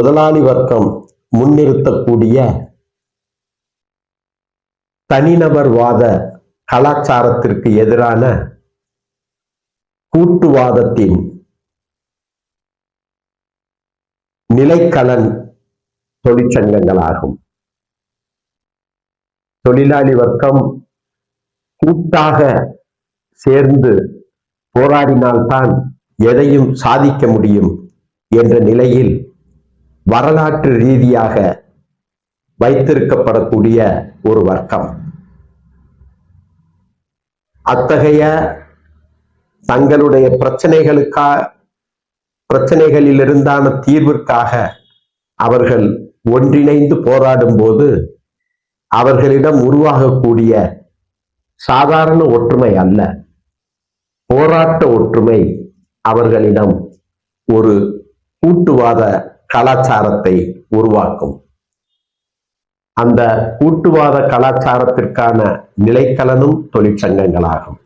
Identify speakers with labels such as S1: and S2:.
S1: முதலாளி வர்க்கம் முன்னிறுத்தக்கூடிய தனிநபர்வாத கலாச்சாரத்திற்கு எதிரான கூட்டுவாதத்தின் நிலைக்கலன் தொழிற்சங்கங்களாகும். தொழிலாளி வர்க்கம் கூட்டாக சேர்ந்து போராடினால்தான் எதையும் சாதிக்க முடியும் என்ற நிலையில் வரலாற்று ரீதியாக வைத்திருக்கப்படக்கூடிய ஒரு வர்க்கம். அத்தகைய தங்களுடைய பிரச்சனைகளுக்கா பிரச்சனைகளிலிருந்தான தீர்விற்காக அவர்கள் ஒன்றிணைந்து போராடும் போது அவர்களிடம் உருவாகக்கூடிய சாதாரண ஒற்றுமை அல்ல. போராட்ட ஒற்றுமை அவர்களிடம் ஒரு கூட்டுவாத கலாச்சாரத்தை உருவாக்கும். அந்த கூட்டுவாத கலாச்சாரத்திற்கான நிலைக்கலனும் தொழிற்சங்கங்களாகும்.